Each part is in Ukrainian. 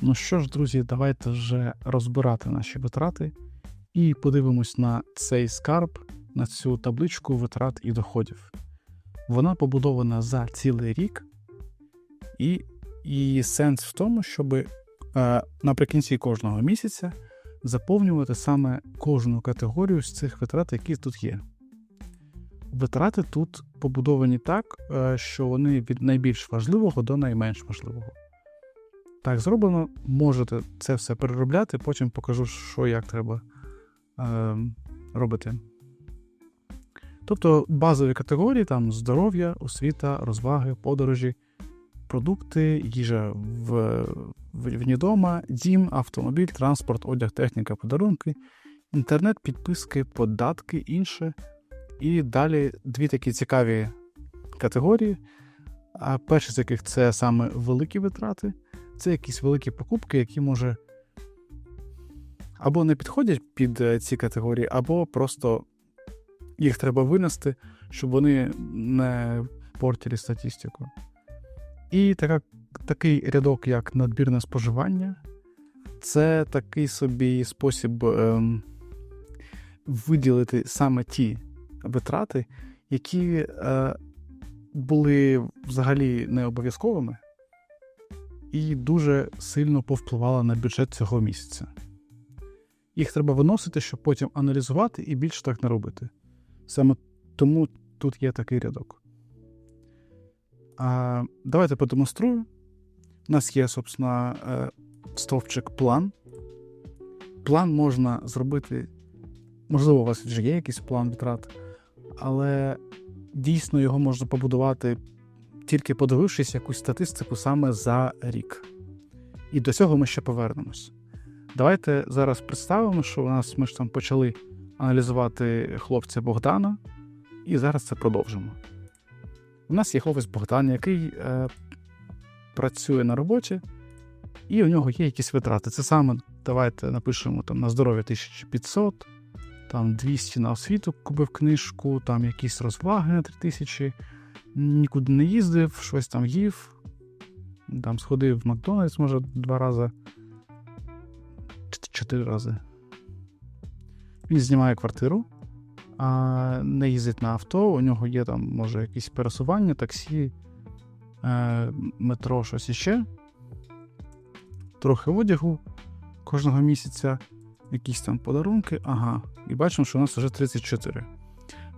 Ну що ж, друзі, давайте вже розбирати наші витрати і подивимось на цей скарб, на цю табличку витрат і доходів. Вона побудована за цілий рік, і її сенс в тому, щоб е, наприкінці кожного місяця заповнювати саме кожну категорію з цих витрат, які тут є. Витрати тут побудовані так, е, що вони від найбільш важливого до найменш важливого. Так зроблено, можете це все переробляти, потім покажу, що як треба е, робити. Тобто базові категорії там здоров'я, освіта, розваги, подорожі, продукти, їжа в, вні дома, дім, автомобіль, транспорт, одяг, техніка, подарунки, інтернет, підписки, податки, інше. І далі дві такі цікаві категорії. А перші з яких це саме великі витрати, це якісь великі покупки, які може або не підходять під е, ці категорії, або просто їх треба винести, щоб вони не портили статистику. І така, такий рядок, як надбірне споживання, це такий собі спосіб ем, виділити саме ті витрати, які е, були взагалі не обов'язковими, і дуже сильно повпливали на бюджет цього місяця. Їх треба виносити, щоб потім аналізувати і більше так не робити. Саме тому тут є такий рядок. А, Давайте продемонструю. У нас є, собственно, е, стовпчик план. План можна зробити. Можливо, у вас вже є якийсь план витрат, але дійсно його можна побудувати, тільки подивившись якусь статистику саме за рік. І до цього ми ще повернемось. Давайте зараз представимо, що у нас ми ж там почали аналізувати хлопця Богдана, і зараз це продовжимо. У нас є хлопець Богдан, який е, працює на роботі, і у нього є якісь витрати. Це саме давайте напишемо там на здоров'я 1500, там 200 на освіту купив книжку, там якісь розваги на 3000, нікуди не їздив, щось там їв, там сходив в Макдональдс, може, два рази, чотири рази. Він знімає квартиру, а не їздить на авто, у нього є там, може, якісь пересування, таксі, е, метро, щось іще. Трохи одягу кожного місяця, якісь там подарунки. Ага, і бачимо, що у нас вже 34.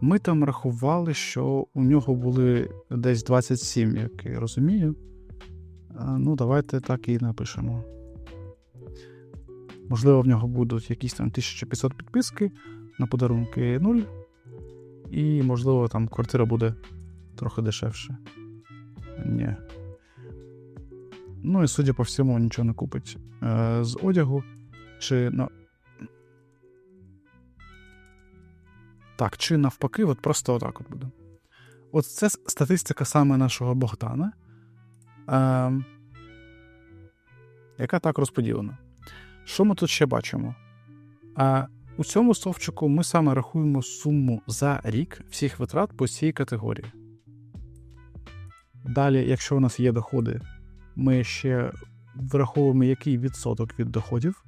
Ми там рахували, що у нього були десь 27, як я розумію. Ну, давайте так і напишемо. Можливо, в нього будуть якісь там 1500 підписки на подарунки 0. І, можливо, там квартира буде трохи дешевше. Ні. Ну і судя по всьому, нічого не купить е, з одягу. Чи Так, чи навпаки, от просто отак от буде. От це статистика саме нашого Богдана, е, яка так розподілена. Що ми тут ще бачимо? А у цьому стовпчику ми саме рахуємо суму за рік всіх витрат по цій категорії. Далі, якщо у нас є доходи, ми ще враховуємо, який відсоток від доходів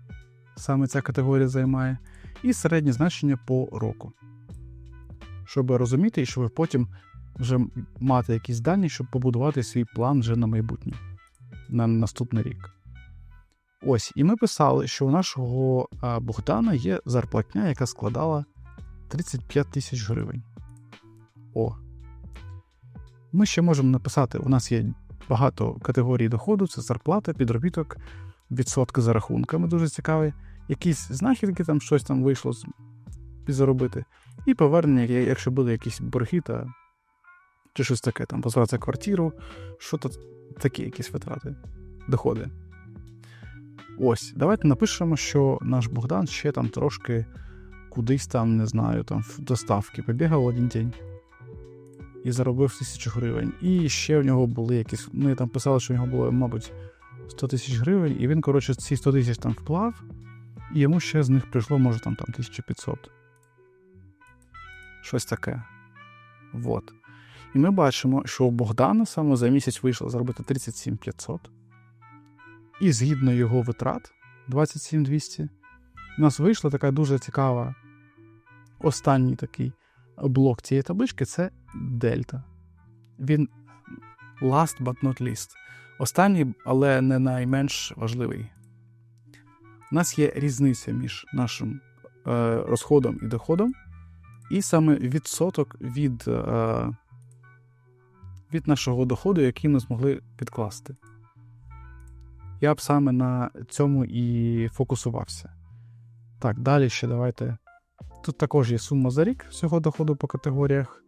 саме ця категорія займає, і середнє значення по року. Щоб розуміти, і щоб потім вже мати якісь дані, щоб побудувати свій план вже на майбутнє, на наступний рік. Ось, і ми писали, що у нашого Богдана є зарплатня, яка складала 35 тисяч гривень. О. Ми ще можемо написати: у нас є багато категорій доходу: це зарплата, підробіток, відсотки за рахунками, дуже цікаві. Якісь знахідки, там щось там вийшло підзаробити. І повернення, якщо були якісь борги та чи щось таке, там позвати квартиру, що то такі якісь витрати, доходи. Ось, давайте напишемо, що наш Богдан ще там трошки кудись там, не знаю, там в доставки побігав один день і заробив тисячу гривень. І ще в нього були якісь. Ми там писали, що в нього було, мабуть, 100 тисяч гривень, і він, коротше, ці 100 тисяч там вклав, і йому ще з них прийшло, може, там, там 1500. Щось таке. Вот. І ми бачимо, що у Богдана саме за місяць вийшло заробити 37 500. і згідно його витрат 27200, у нас вийшла така дуже цікава. Останній такий блок цієї таблички це дельта. Він last but not least. Останній, але не найменш важливий. У нас є різниця між нашим е, розходом і доходом, і саме відсоток від, е, від нашого доходу, який ми змогли підкласти. Я б саме на цьому і фокусувався. Так, далі ще давайте. Тут також є сума за рік всього доходу по категоріях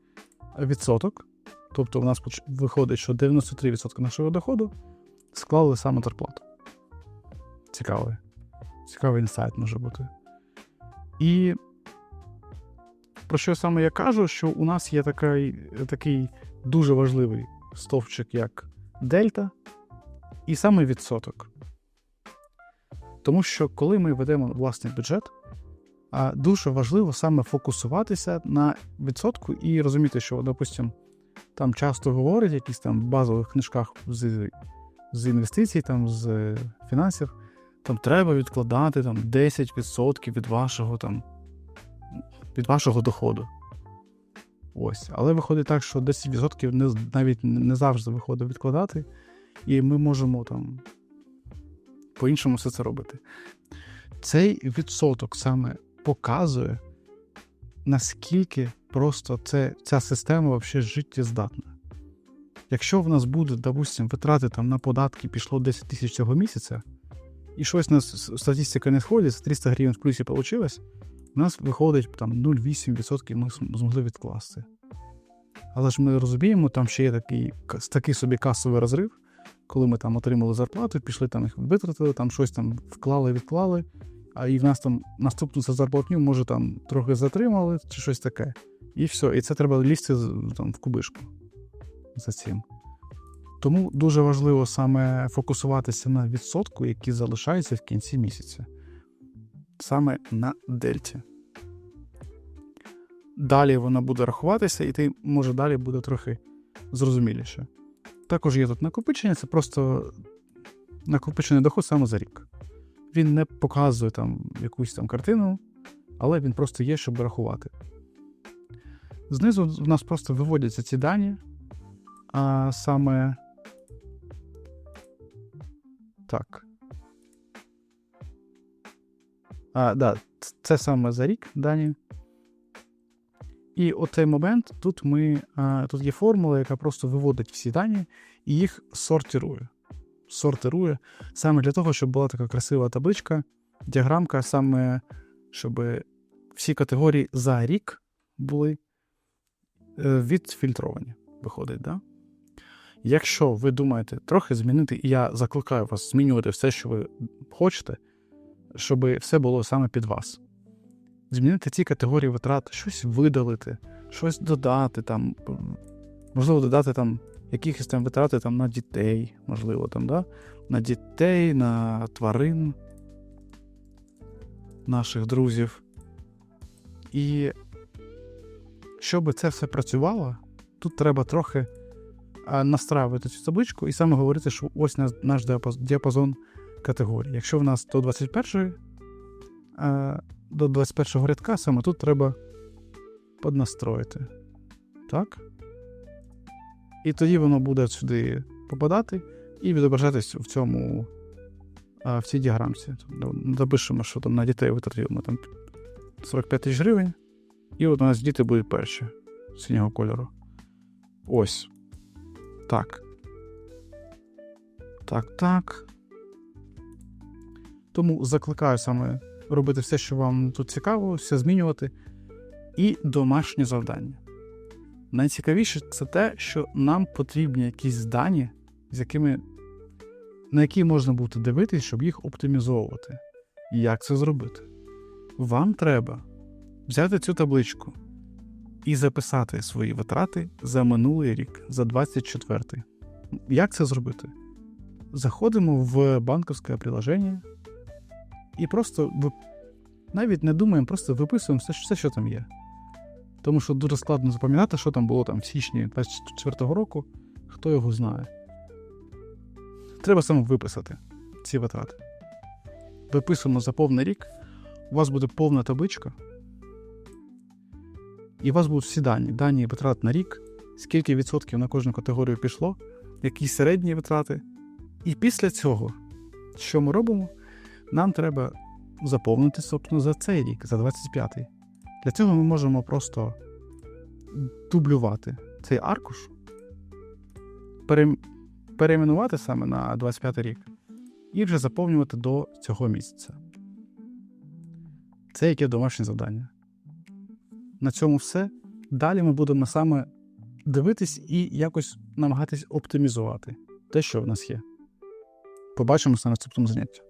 відсоток. Тобто, у нас виходить, що 93% нашого доходу склали саме зарплату. Цікавий. Цікавий інсайт може бути. І про що саме я кажу, що у нас є такий, такий дуже важливий стовпчик, як дельта, і саме відсоток. Тому що коли ми ведемо власний бюджет, дуже важливо саме фокусуватися на відсотку і розуміти, що, допустим, там часто говорять якісь там базових книжках з, з інвестицій, там, з фінансів, там треба відкладати там, 10% від вашого там, від вашого доходу. Ось. Але виходить так, що 10% не, навіть не завжди виходить відкладати, і ми можемо там по-іншому все це робити. Цей відсоток саме показує, наскільки просто це, ця система взагалі життєздатна. Якщо в нас буде, допустим, витрати там, на податки пішло 10 тисяч цього місяця, і щось у нас статистика не сходить, 300 гривень в плюсі вийшло, у нас виходить там 0,8% ми змогли відкласти. Але ж ми розуміємо, там ще є такий, такий собі касовий розрив, коли ми там отримали зарплату, пішли там їх витратили, там щось там вклали, відклали, а і в нас там наступну за зарплатню, може там трохи затримали чи щось таке. І все. І це треба лізти там, в кубишку за цим. Тому дуже важливо саме фокусуватися на відсотку, який залишається в кінці місяця. Саме на дельті. Далі вона буде рахуватися, і ти, може, далі буде трохи зрозуміліше. Також є тут накопичення, це просто накопичений доход саме за рік. Він не показує там якусь там картину, але він просто є, щоб рахувати. Знизу в нас просто виводяться ці дані, а саме. Так. А, да, це саме за рік дані. І оцей момент тут ми. А, тут є формула, яка просто виводить всі дані і їх сортирує. Сортирує саме для того, щоб була така красива табличка, діаграмка, саме щоб всі категорії за рік були е, відфільтровані. Виходить, да? Якщо ви думаєте трохи змінити, і я закликаю вас змінювати все, що ви хочете, щоб все було саме під вас. Змінити ці категорії витрат, щось видалити, щось додати, там, можливо, додати там якихось там витрати там, на дітей, можливо, там, да? на дітей, на тварин наших друзів. І щоб це все працювало, тут треба трохи а, настраювати цю табличку і саме говорити, що ось наш діапазон категорій. Якщо в нас до 21 а, до 21 рядка, саме тут треба поднастроїти. Так? І тоді воно буде сюди попадати і відображатись в цьому в цій діаграмці. Тобто, Допишемо, що там на дітей витратимо там 45 тисяч гривень. І от у нас діти будуть перші синього кольору. Ось. Так. Так, так. Тому закликаю саме робити все, що вам тут цікаво, все змінювати. І домашнє завдання. Найцікавіше це те, що нам потрібні якісь дані, з якими, на які можна буде дивитись, щоб їх оптимізовувати. Як це зробити? Вам треба взяти цю табличку і записати свої витрати за минулий рік, за 24. Як це зробити? Заходимо в банківське приложення і просто навіть не думаємо, просто виписуємо все, все, що там є. Тому що дуже складно запам'ятати, що там було там в січні 24 року, хто його знає. Треба саме виписати. ці витрати. Виписуємо за повний рік, у вас буде повна табличка, і у вас будуть всі дані. Дані витрат на рік, скільки відсотків на кожну категорію пішло, які середні витрати. І після цього, що ми робимо, нам треба заповнити, собственно, за цей рік, за 25-й. Для цього ми можемо просто дублювати цей аркуш, перейменувати саме на 25 рік і вже заповнювати до цього місяця. Це яке домашнє завдання. На цьому все. Далі ми будемо саме дивитись і якось намагатись оптимізувати те, що в нас є. Побачимося на наступному занятті.